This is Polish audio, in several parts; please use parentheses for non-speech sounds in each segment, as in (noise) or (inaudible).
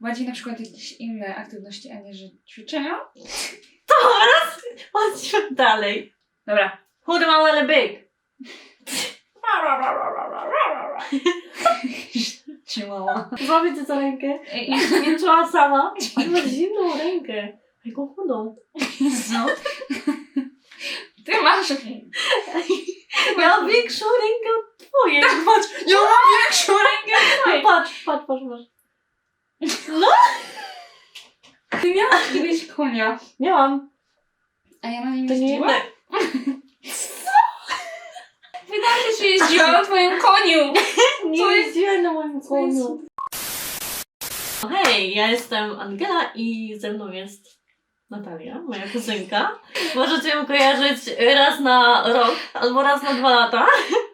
bardziej na przykład jakieś inne aktywności, a nie, że ćwiczenia. (laughs) Chodźmy dalej. Dobra. Chudy, mały, ale big. (laughs) Trzymała. Złapię cię za rękę. Ej, Nie czuła sama. (laughs) Ale masz zimną rękę. Jaką chudą. Jezu. Ty masz... Miałam większą rękę od twojej. Tak, patrz, ja mam większą rękę od No twojej. patrz, patrz, patrz, patrz. Ty miałaś kiedyś konia, Miałam. a ja na nim To nie jeździłam. jedne. Wydaje się, że jeździłam na twoim koniu. (laughs) Nie Co jest- jeździłem na moim Co jest- koniu. Hej, ja jestem Angela i ze mną jest Natalia, moja kuzynka. Możecie ją kojarzyć raz na rok albo raz na dwa lata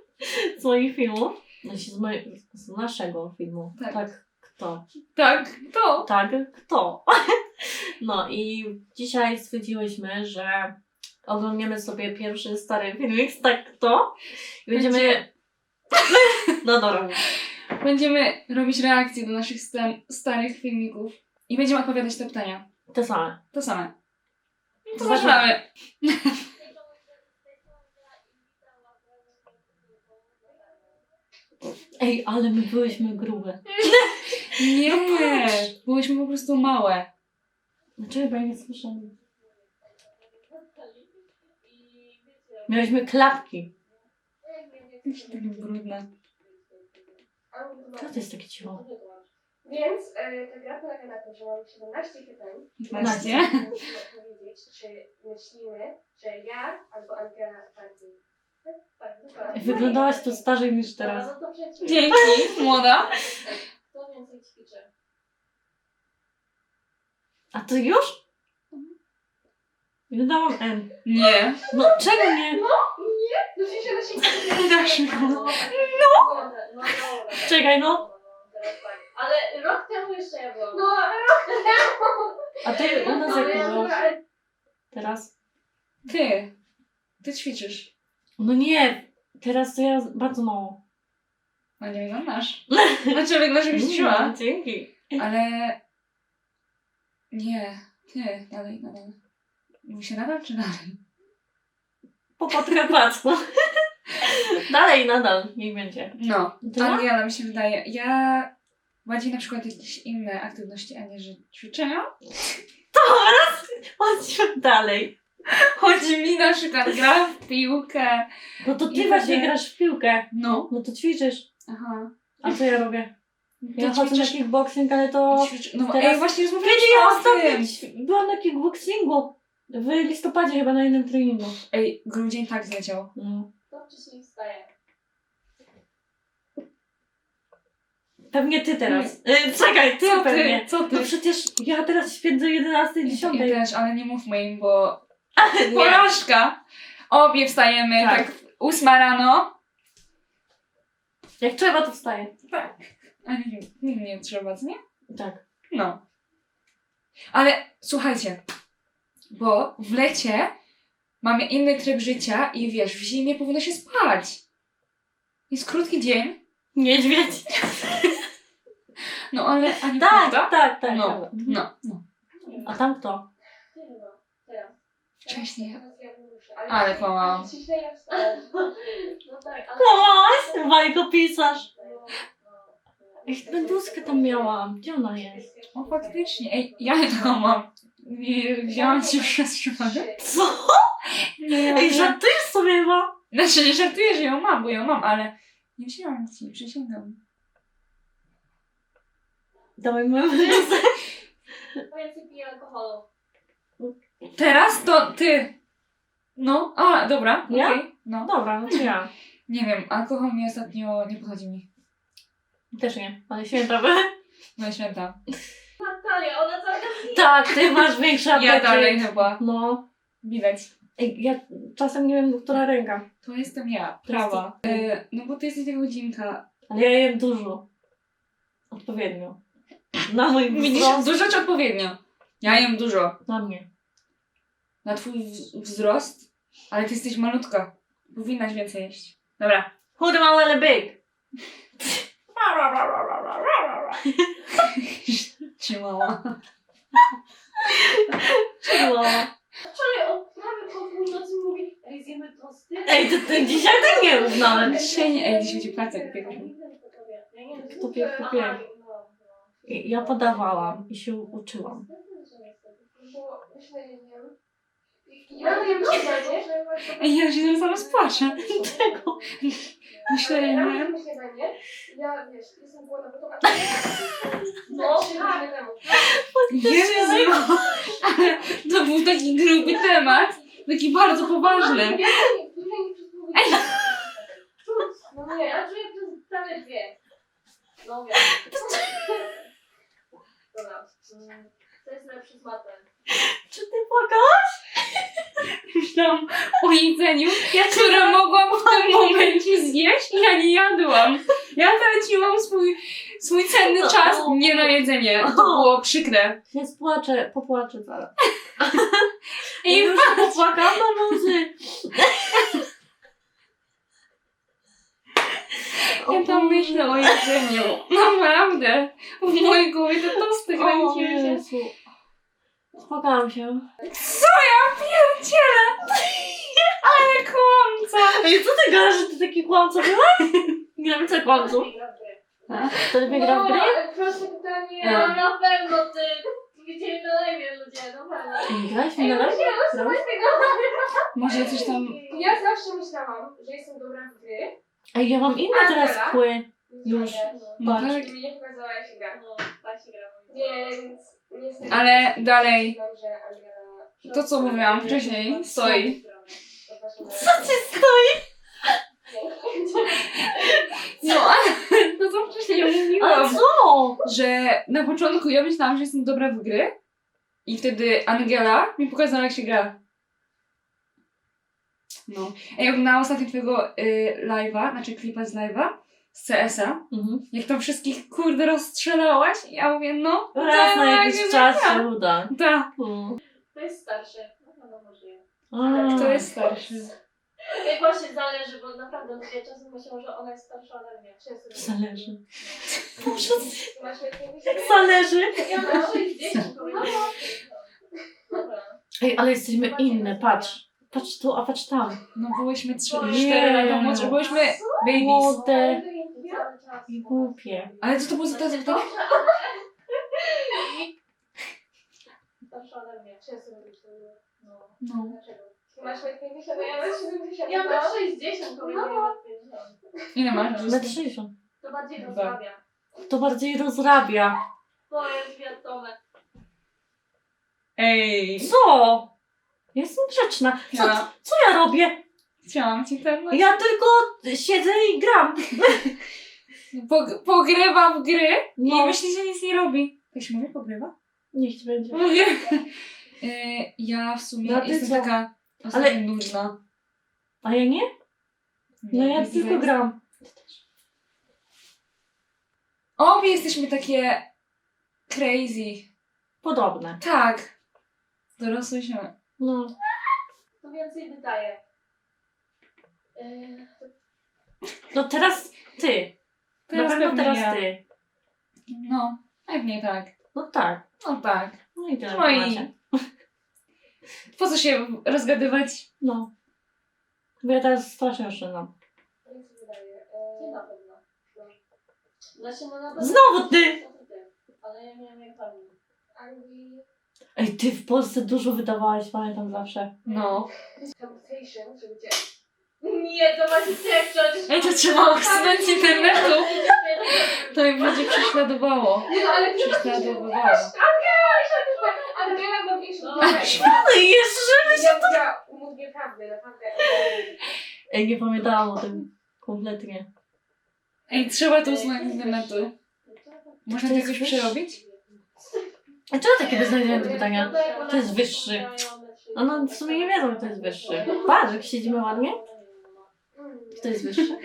(laughs) z moich filmów. Znaczy z, moje, z naszego filmu. Tak. tak kto? Tak, to. Tak, kto? (laughs) No i dzisiaj stwierdziłyśmy, że oglądniemy sobie pierwszy stary filmik z tak kto. I będziemy... Będzie- (laughs) No dobra. Będziemy robić reakcje do naszych sta- starych filmików i będziemy odpowiadać na pytania. Te same. To same. To zaczynamy. Ej, ale my byłyśmy grube. (laughs) Nie, No patrz. byłyśmy po prostu małe. Dlaczego chyba nie słyszałam? Miałyśmy klapki. Tak brudne. Co to jest takie cicho? Więc e, ta gra polega na tym, że mamy 17 pytań. 15. Musimy odpowiedzieć, czy myślimy, że ja albo Angela bardziej. Tak, dokładnie. Wyglądałaś tu starzej niż teraz. No to przecież. Dzięki, młoda. Kto więcej ćwiczy? A to już? Wydałam N. Nie. No czego nie? Nie? No się na siebie. (laughs) Dasz mi. No! No dobra. Czekaj no. No, teraz tak. Ale rok temu jeszcze ja byłam. No, rok temu! A ty u nas jak byłaś? Teraz? Ty. Ty ćwiczysz. No nie. Teraz to ja bardzo mało. A (laughs) nie wyglądasz. Znaczy wyglądasz jakbyś. Mm, Dzięki. Ale... Nie. Ty. Dalej, nadal. Mówi się nadal czy dalej? Po podkarpacku. (laughs) Dalej, nadal. Niech będzie. No. To ja? Mi się wydaje. Ja... Bardziej na przykład jakieś inne aktywności, a nie, że ćwiczenia. Chodźmy dalej. Chodzi mi na przykład gra w piłkę. No to ty I właśnie grasz w piłkę. No. No to ćwiczysz. Aha. A co ja robię? Ja Ty chodzę na ćwiczysz- kickboxing, ale to... No teraz- ej, właśnie Kiedy rozmawialiśmy ja o ostatnio tym. byłam na kickboxingu? W listopadzie chyba na jednym treningu. Ej, grudzień tak zleciał. No. Wcześniej wstaje? Pewnie ty teraz. Y, czekaj, ty Co pewnie. ty? Co ty? No przecież ja teraz śpię do 11, I 10. też, ale nie mówmy im, bo (laughs) porażka. Obie wstajemy Tak. tak, ósma rano. Jak trzeba, to wstaję. Tak. A nie, nie, nie trzeba, co nie? Tak. No. Ale słuchajcie, bo w lecie mamy inny tryb życia i wiesz, w zimie powinno się spać. Jest krótki dzień. Niedźwiedź. No ale ani Tak, prawda? tak, tak. No, no, no. A tam kto? Teraz. Wcześniej. Ale ale ci źle ja wstałem. (laughs) No tak, ale... Kłaś, bajkopisarz. No, no, no. Ej, meduskę tam miałam. Gdzie ona jest? O faktycznie. Ej, ja to mam. Nie, wzięłam ci przez przypadek. Co? Nie, Ej, żartujesz sobie chyba? Znaczy nie żartuję, że ją mam, bo ją mam, ale nie wzięłam ci, przysięgam. Dawaj moją medusę. Więcej piję alkoholu. Teraz to ty. No, a, dobra, Ja? okej. No. Dobra, no to ja. (laughs) Nie wiem, alkohol mi ostatnio nie podchodzi mi. Też nie, ale święta (laughs) były. No święta. Natalia, ona cały czas... Tak, ty masz większy apetyt. Ja dalej chyba. No. Widać. Ej, ja czasem nie wiem, która ręka. To jestem ja, To jest prawa. E, no bo ty jesteś taka godzinka. Ale ja jem dużo. Odpowiednio. Na mój Widzisz, wzrost. dużo czy odpowiednio? Ja jem dużo. Na mnie. Na twój wz- wzrost, ale ty jesteś malutka. Powinnaś więcej jeść. Dobra. Chudy, mały, ale big. Chihuahua. Chihuahua. (laughs) Wczoraj o prawie po północy mówi, ej, zjemy tosty. Ej, ty, ty dzisiaj tak nie nawet. Dzisiaj nie, ej, dzisiaj będzie placek piekł. Kto piekł. Ja podawałam i się uczyłam. Bo myślę, nie wiem. Ja wiem, co nie? Ej, ja się zaraz płaczę. Tego. Myślę, Ja nie. mam śniadanie. Ja, wiesz, jestem głodna, bo to... No, tak. Jezu, ale to był taki gruby temat. Taki bardzo poważny. Ej! No nie, ja czuję przez prawie dwie. No wiem. Dobra. mm, To jest lepszy z matem. Czy ty płakałaś? Myślałam o jedzeniu, które mogłam w tym momencie zjeść i ja nie jadłam. Ja traciłam swój, swój cenny No. czas nie na jedzenie. To było przykre. Ja spłaczę, popłaczę zaraz. (laughs) I już popłakałam na łzy. ja tam myślę o jedzeniu. Naprawdę. W mojej głowie te tosty O kręciły się. Spłakałam się. Co ja pierdzielę? (laughs) Ale kłamca. Ej, co ty gadasz, że ty taki kłamca byłaś? (laughs) Gramy co kłamców. To lepiej gra w gry? No, ale proste pytanie. A. No na pewno ty. Widzieli na live ludzie, na pewno. Ej, grałeś mi na no razie? nie, no słuchaj tego. Może coś tam... Ja zawsze myślałam, że jestem dobra w gry. Ej, ja mam inne teraz kły. Już. No Patrz. tak. Mi nie pokazała jak się gra. No, tak się gra. Więc. Ale dalej. To, co mówiłam wcześniej, stoi. Co ci stoi? No, ale to co wcześniej mówiłam. co? Że na początku ja myślałam, że jestem dobra w gry. I wtedy Angela mi pokazała, jak się gra. No. Ej, oglądałam ostatnio twojego y, live'a, znaczy klipa z live'a, z CS-a. Mhm. Jak tam wszystkich kurde rozstrzelałaś. I ja mówię, no. Raz na tak, jakiś tak, czas tak. się uda. Tak. To jest starsze. No to może je. A. Kto jest starszy? Ej, właśnie zależy, bo naprawdę ludzie czasem myślą, że ona jest starsza ode mnie. Zależy. Boże, masz jakieś... (laughs) Zależy. Ja mam 60 Dobra. Ej, ale jesteśmy inne, patrz. Patrz tu, a patrz tam. No byłyśmy trzy, Nie. cztery lata młodsze, byłyśmy babies. Młode. I głupie. Ale co to było za to zapytanie? Starsza ode mnie. No. No. Dlaczego? Masz metr 50, a ja mam 70. Ja mam 60, to No. no. metr 50. Ile masz? Metr 60. To bardziej Tak. rozrabia. To bardziej rozrabia. To jest wiadomo. Ej. Co? Jestem grzeczna. Co, Ja co ja robię? chciałam ci ten... Ja tylko siedzę i gram. (laughs) Pog- pogrywa w gry i No. myśli, że nic nie robi. Tak się mówi? Pogrywa? Niech ci będzie. Mówię. E, (laughs) ja w sumie No ty jestem co? taka ostatnio nudna. A ja nie? No ja tylko gram. Obie jesteśmy takie crazy. Podobne. Tak. Dorosłyśmy. No. To więcej wydaje. Yy, No teraz ty. Teraz Na pewno pewnie teraz ja. ty. No, pewnie tak. No tak. No tak. No i tyle. No i-. (laughs) Po co się rozgadywać? No. Bo ja teraz strasznie oszczędzam. No. No na pewno. Znowu ty! Ale ja miałam jak. Ej, ty w Polsce dużo wydawałaś, pamiętam zawsze. No. Żeby. Nie, to macie przecież. Ej, to trzeba usunąć z internetu. To mnie będzie prześladowało. Nie, no ale Prześladowywało. Ale miałam mam większą No głowę. i jeszcze! Ja mówiłam, mówię prawdę, naprawdę. Ej, nie pamiętałam o tym. Kompletnie. Ej, trzeba to usunąć z internetu. Można to To jest jakoś przerobić? A czemu takie beznadziejne te pytania? To jest wyższy. No, no w sumie nie wiedzą, kto jest wyższy. Patrz, jak siedzimy ładnie. Kto jest wyższy?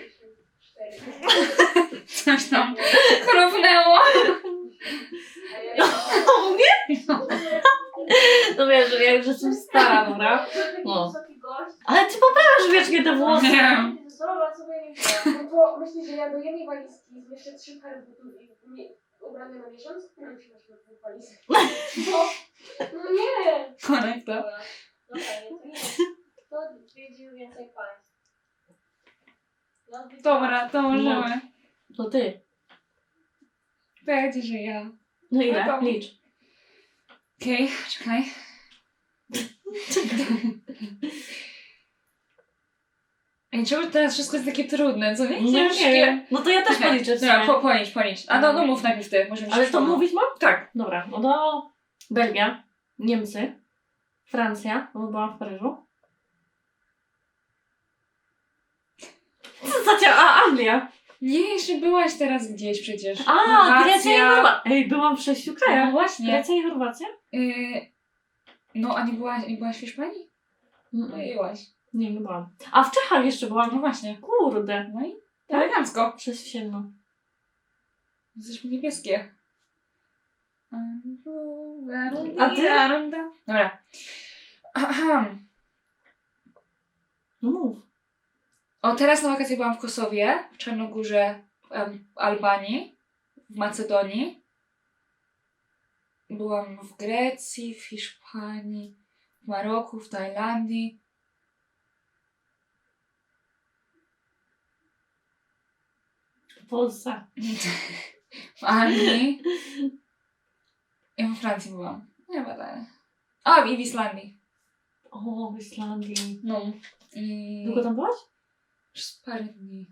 (laughs) Coś tam chrupnęło. O, nie? No wiesz, ja już jestem stara, dobra? No. Ale ty poprawiasz wiecznie te włosy. Nie. Zobacz, sobie nie wiem. No bo myślisz, że ja do jednej walizki zmieszczę trzy pary butów i nie, ubrany na miesiąc? No, musi masz na walizę. (laughs) No, no nie! Konekta. Dobra, dobra, nie, to nie. To odwiedził więcej państw. Ja Dobra, to możemy. To ty. Będzie, że ja. No ile? No to- Licz. Okej, czekaj. (laughs) Ej, czemu teraz wszystko jest takie trudne, co nie? No Ciężkie. No to ja też Czekaj, policzę w Dobra, sumie. po, policz, policz. A no, no mów najpierw ty, może mi się Ale to mówić mam? Tak. Dobra, no to Belgia, Niemcy, Francja, bo byłam w Paryżu. Co za cia- A, Anglia. Nie, jeszcze byłaś teraz gdzieś przecież. A. Grecja i Chorwacja. Ej, byłam w sześciu No krajach. właśnie. Grecja i Chorwacja? Y, no, a nie byłaś, nie byłaś w Hiszpanii? No Mm, byłaś. Nie, nie byłam. A w Czechach jeszcze byłam. No właśnie. Kurde. No i Tak? elegancko. Przez siedmiu. Jesteśmy niebieskie. A ty? Dobra. Ahem. (clears throat) No mów. O, teraz na wakacje byłam w Kosowie, w Czarnogórze, w Albanii, w Macedonii. Byłam w Grecji, w Hiszpanii, w Maroku, w Tajlandii. W Polsce. w Anglii. I we Francji byłam. Nie badałem. A, i w Islandii. O, w Islandii. No. I... Długo tam byłaś? Przez parę dni.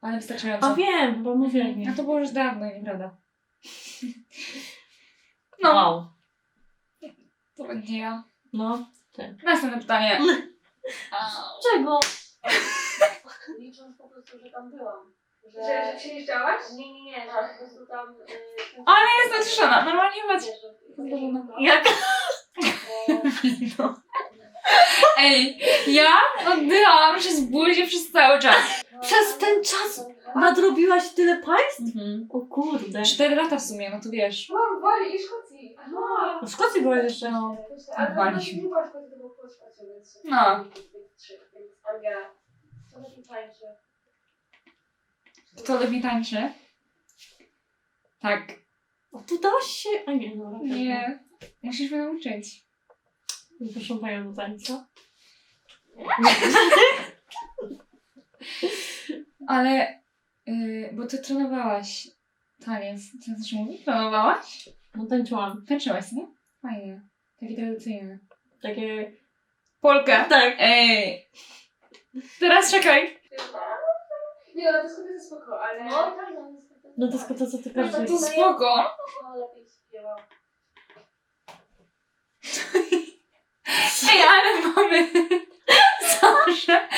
Ale wystarczająco. A wiem, chyba mówiłaś mi. A to było już dawno, nieprawda? No, Wow. to będzie ja. No. Następne pytanie. Czego? Licząc po prostu, że tam byłam. Że, Że- przyjeżdżałaś? Nie, nie, nie, że po prostu tam... Yy, Ale jestem cieszona, normalnie chodź. Jak? Bo- No. Ej, ja oddychałam przez buzię przez cały czas. Przez ten czas nadrobiłaś tyle państw? Mhm. O kurde. Cztery lata w sumie, no to wiesz. Mam Wali i Szkocji. Aha. W Szkocji byłaś jeszcze. No. Ale to nie była Szkocja, to było po Szkocji, więc... No. Więc Angela, co lepiej tańczy? Kto lepiej tańczy? Tak. O, tu dałaś się... A nie, dobra. Nie. Musisz mnie nauczyć. Proszę panią do tańca. (laughs) Ale, yy, bo ty trenowałaś taniec. Co to się mówi? Trenowałaś? No tańczyłam. Tańczyłaś, nie? Fajnie. Taki tradycyjny. Takie... Polka. Tak. Ej. Teraz czekaj. Nie, no to jest spoko, ale... No tak, no to No to skoro to co ty No to każesz. To spoko. No lepiej śpiewa. (laughs) Ej, ale mamy zawsze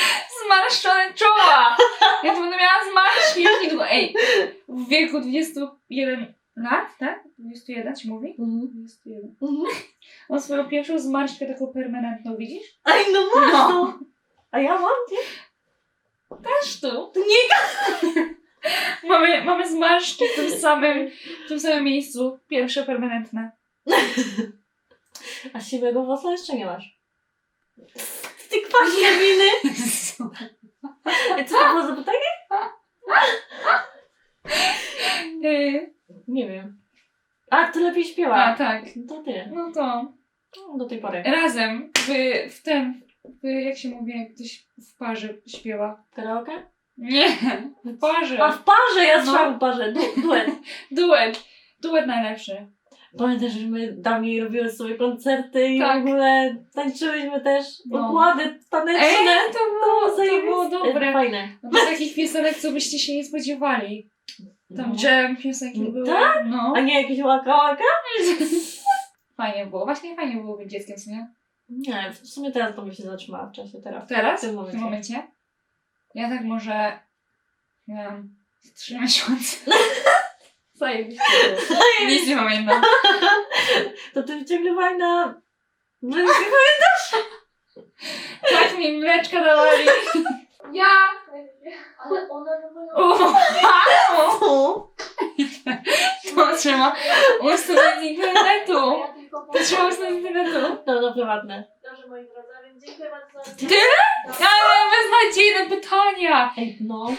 zmarszczone czoła. Ja to będę miała zmarszczki już niedługo. Ej, w wieku 21 lat, tak? 21 ci mówi? Mhm. 21. Mhm. Mam swoją pierwszą zmarszczkę taką permanentną, widzisz? Ej, no masz No. A ja mam? Nie? Też tu. Nie Mamy, mamy zmarszczki w tym samym, w tym samym miejscu. Pierwsze permanentne. (laughs) A siwego włosa jeszcze nie masz. Ty kwaśne miny. Co to było za pytanie? Yy, Nie wiem. A, ty lepiej A, śpiewa. tak. No to ty. No to No, Do tej pory. razem w, w tym, w, jak się mówi, jak ktoś w parze śpiewa. Karaoke? Nie, w parze. A w parze, ja No. słyszałam w parze. Du duet. (laughs) Duet. Duet najlepszy. Pamiętasz, że my dawniej robiły sobie koncerty i Tak. w ogóle tańczyłyśmy też No. układy taneczne. Ej, to było, to zajebiste. było dobre. Fajne. No to takich piosenek, co byście się nie spodziewali. Tam No. jam piosenki No były. tak? No. A nie jakieś łaka łaka? (laughs) Fajnie było. Właśnie fajnie było być dzieckiem, co nie? Nie, w sumie teraz to by się zatrzymała w czasie teraz. Teraz? W tym W momencie. tym momencie? Ja tak może miałam z trzy miesiące. (laughs) Zajebiście. Nic nie pamiętam. (laughs) To ty ciągle fajna... Brzęki Tak mi mleczka dawali. Ja! Ale ona. O, To trzeba ustawić z internetu. Ja tylko To trzeba ustawić z internetu. No, no prywatne. Dobrze, moi drodzy, a więc dziękuję bardzo za... Tyle? Ale beznadziejne pytania. Ej, no.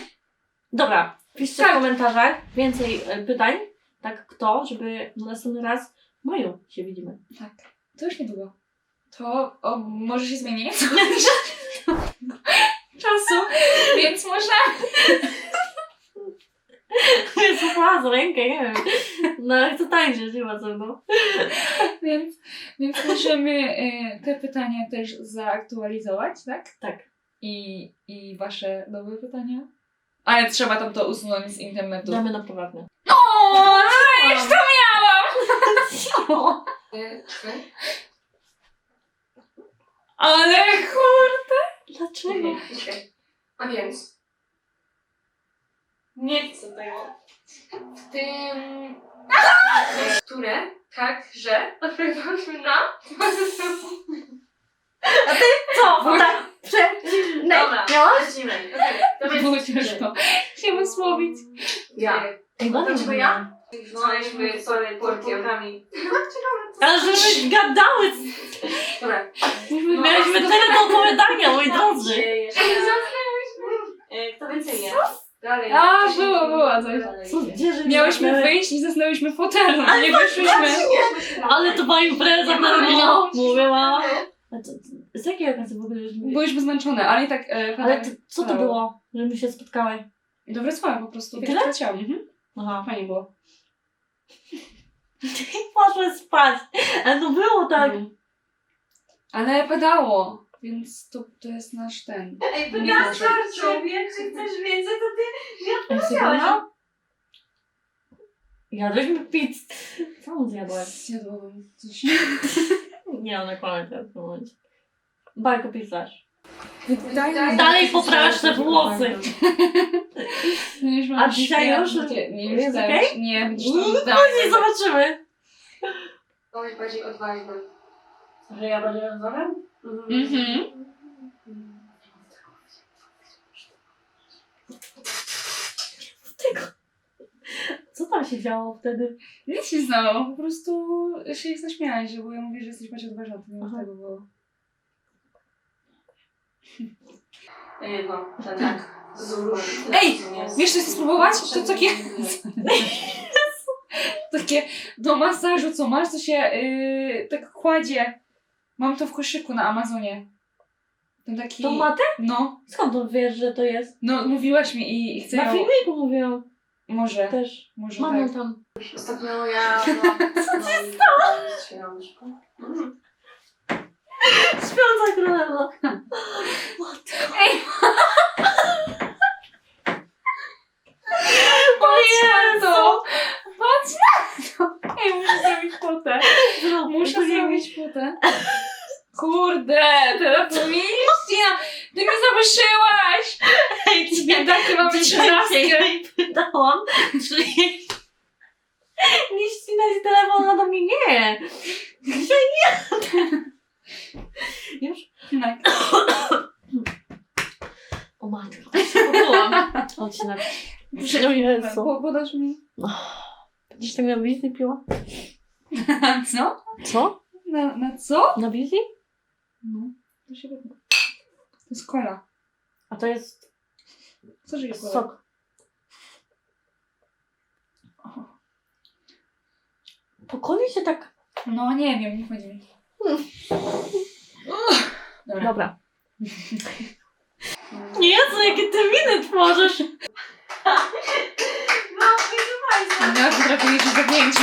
Dobra, piszcie w komentarzach więcej e, pytań tak kto, żeby następny raz w maju się widzimy. Tak. To już niedługo. To o, może się zmieni (laughs) czasu, więc może Jezu, za rękę, nie wiem. No ale chcę tańczyć chyba ze mną. Więc, więc możemy y, te pytania też zaktualizować, tak? Tak. I, I wasze nowe pytania? Ale trzeba tam to usunąć z internetu. Damy na prywatne. O, no już to miałam! Trzy. Ale kurde! Dlaczego? Okej. A więc. Nie chcę tego. W tym. Które także odpowiadałyśmy na. Co? Tak. Dobra, Miałaś? lecimy. Okej, to Było ciężko się wysłowić. Ja. Ej, No, to ja? Znaleźliśmy sobie porkami. Ale żeby gadały, Dobra. No, mieliśmy tyle do opowiadania, moi drodzy. E, Kto więcej je? Dalej. A, Coś było, innego. było coś. Dalej. Gdzie, Miałyśmy nie wyjść i zasnęłyśmy w fotelu. Nie wyszłyśmy. Ale to była impreza pewno. Mówię, mama. A to, z jakiej okazji w ogóle? Byłyśmy zmęczone, ale i tak... E, Ale to, co to było, że my się spotkały? Do Wrocławia po prostu. I tyle? leciałam. Mhm. Aha. Fajnie było. (laughs) Poszły spać. Ale no było tak. No. Ale padało, więc to, to jest nasz ten. Ej, Nie na może. chcesz więcej, to ty Ej, odpowiedziałaś. no? Jadłyśmy pizzę. Co on zjadłaś? Zjadłabym coś. (laughs) Nie, ona kłamie teraz w tym momencie. Bajko pisarz. Daj- Dalej poprawiasz te włosy. No (laughs) już mam A dzisiaj świat, już? Nie, Jest już okej? okay? Nie, będziesz No, to Później zobaczymy. Bądź bardziej odważny. Że ja będę rozmawiał? Mhm. Co tam się działo wtedy? Nic się znało, po prostu się zaśmiałaś, że bo ja mówię, że jesteś bardziej odważna, to nie Aha. tego było. No, ten tak. Ej, Wiesz, co chcę spróbować? To takie... (laughs) takie do masażu, co masz, to się yy, tak kładzie. Mam to w koszyku na Amazonie. Ten taki... To matę? No, Skąd to wiesz, że to jest? no mówiłaś mi i, i chcę Na ją... filmiku mówiłam Może, też. może Mam ją tak. tam. Ostatnio ja... No, (laughs) Co ci stało? Śpiąca królewa. (laughs) Patrz na to! Patrz na to! Ej, muszę zrobić fotę. Muszę zrobić fotę. Kurde, teraz to mi Ty mnie zawyżyłaś! Ej, Biedaki mamy trzynastkę. jej pytałam, czy jej... Nie ścinać telefonu do mnie, nie. Nie. Już? Tak. O matko, się pobyłam. Odcinek. O Jezu. Po- Podasz mi. Będziesz tego na wizji piła? (laughs) Co? Co? Na, na co? Na wizji? No, to się wyda. To jest kola. A to jest Co żyje kola? sok. Po koli się tak... No nie wiem, nie chodzi mi. Dobra. Dobra. Jezu, jakie ty miny tworzysz! No, proszę Państwa. Ja potrafię liczyć do pięciu.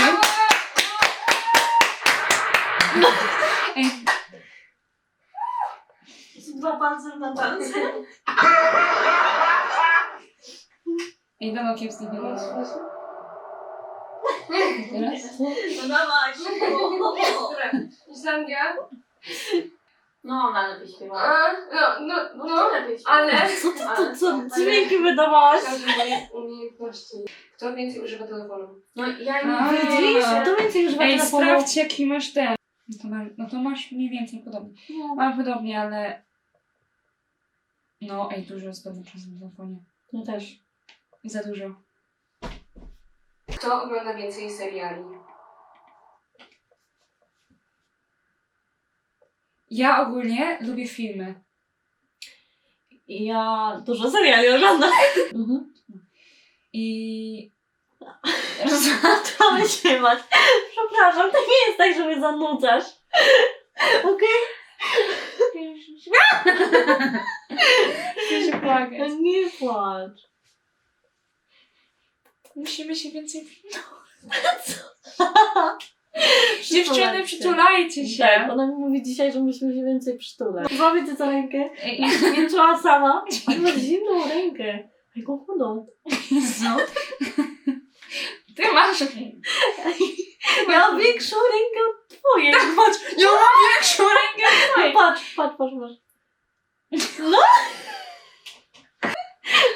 Ej, Na palce. ej, dawaj kiepski nie było. Teraz? No dawaj, Dobra, Islandia. No, ona lepiej śpiewa. A, no, no, no, lepiej ale... Co ty to, co dźwięki wydawałaś? Każdy moje umiejętności. Kto więcej używa telefonu? No ja A. nie widzisz? To więcej używa Ej, telefonu. sprawdź jaki masz ten. No to, ma, no to masz mniej więcej podobnie. No. Mam podobnie, ale... No, ej, dużo spędzam czasu w telefonie. Ja też. Za dużo. Kto ogląda więcej seriali? Ja ogólnie lubię filmy. Ja dużo seriali oglądam. Mhm. I (laughs) To wytrzymać. Przepraszam, to nie jest tak, że mnie zanudzasz. Okej? (laughs) Chcę się płakać. Nie płacz. Musimy się więcej... Przytulajcie. (laughs) (laughs) Dziewczyny, przytulajcie się. Tak, ona mi mówi dzisiaj, że musimy się więcej przytulać. Złapię cię za rękę. Nie czuła sama. (laughs) Ale masz zimną rękę. Jaką chudą. Jezu. Ty masz... Ja mam większą rękę od twojej. Tak, patrz, ja mam większą rękę od No twojej. patrz, patrz, patrz, masz. No!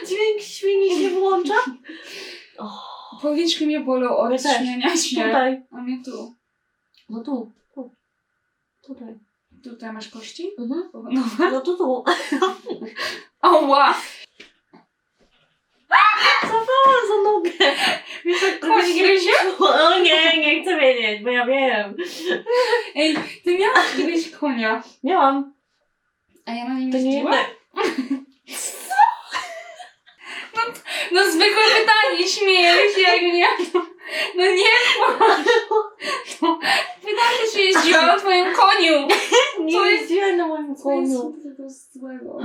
Dźwięk świni się włącza. Policzki mnie bolą od śmiania się. Tutaj. A mnie tu. No tu. tu. Tutaj. Tutaj masz kości? Mhm. No. No tu, (laughs) tu. Oła! Zapałam za nogę. Wiesz koń gryzie? O nie, nie chcę wiedzieć, bo ja wiem. Ej, ty miałaś kiedyś konia. Miałam. A ja na nim jeździłam? (laughs) No zwykłe pytanie, śmieję się jak nie. No, no nie płacz. No, pytam się, czy jeździłam na twoim koniu. Nie Co jest- jeździłem na moim Co jest koniu. złego?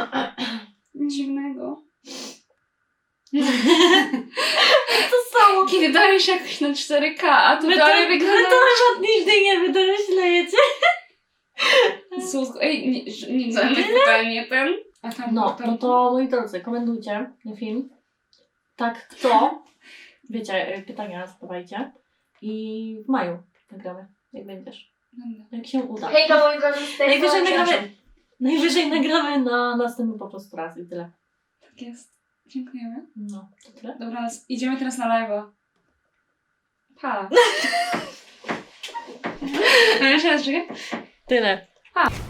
Dziwnego. To samo. Kiedy dajesz jakoś na 4K, a tu to, dalej wy wygląda... to nigdy nie wydoroślejecie. Słuchaj, ej, nie, nie, nie, nie pytanie ten. A tam No, tam, no to moi drodzy, komentujcie ten film. Tak, kto? Wiecie, y, pytania zadawajcie. I w maju nagramy, jak będziesz. Jak się uda. Hejka moi drodzy, z tej Najwyżej strony nagramy, najwyżej nagramy na następny po prostu raz i tyle. Tak jest. Dziękujemy. No, to tyle. Dobra, idziemy teraz na live'a. Pa. Jeszcze raz, czekaj. Tyle. Pa.